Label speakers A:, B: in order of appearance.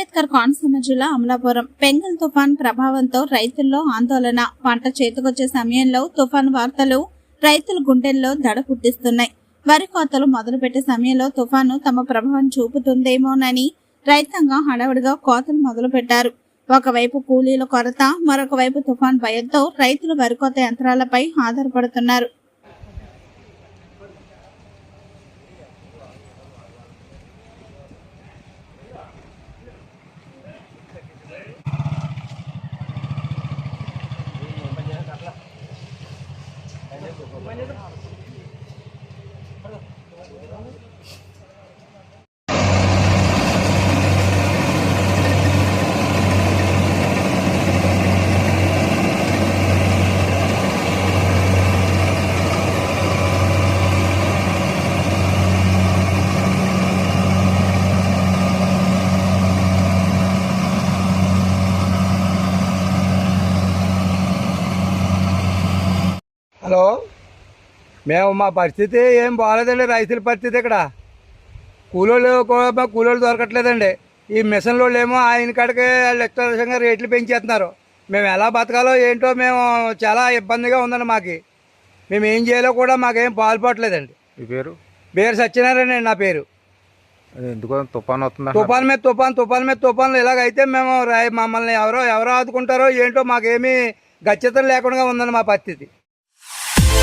A: అంబేద్కర్ కోనసీమ జిల్లా అమలాపురం. పెంగల్ తుఫాన్ ప్రభావంతో రైతుల్లో ఆందోళన. పంట చేతికొచ్చే సమయంలో తుఫాన్ వార్తలు రైతుల గుండెల్లో దడ పుట్టిస్తున్నాయి. వరి కోతలు మొదలుపెట్టే సమయంలో తుఫాను తమ ప్రభావం చూపుతుందేమోనని రైతాంగం హడావుడిగా కోతలు మొదలుపెట్టారు. ఒకవైపు కూలీల కొరత మరొక వైపు తుఫాన్ భయంతో రైతులు వరి కోత యంత్రాలపై ఆధారపడుతున్నారు. Продолжение следует...
B: హలో? మేము మా పరిస్థితి ఏం బాగాలేదండి రైతుల పరిస్థితి ఇక్కడ. కూలోళ్ళు కూడా కూలోళ్ళు దొరకట్లేదండి. ఈ మిషన్ వాళ్ళు ఏమో ఆయన కాడికి లెక్కగా రేట్లు పెంచేస్తున్నారు. మేము ఎలా బతకాలో ఏంటో మేము చాలా ఇబ్బందిగా ఉందండి మాకు. మేము ఏం చేయాలో కూడా మాకేం పాల్పడలేదండి
C: మీ పేరు?
B: పేరు సత్యనారాయణ అండి నా పేరు.
C: అది ఎందుకో తుఫాన్ వస్తుంది
B: తుఫాన్ మీద తుఫాన్ తుఫాన్ మీద తుఫాన్లు ఇలాగైతే మేము మమ్మల్ని ఎవరో ఎవరో ఆదుకుంటారో ఏంటో మాకేమీ గచ్చితం లేకుండా ఉందండి మా పరిస్థితి.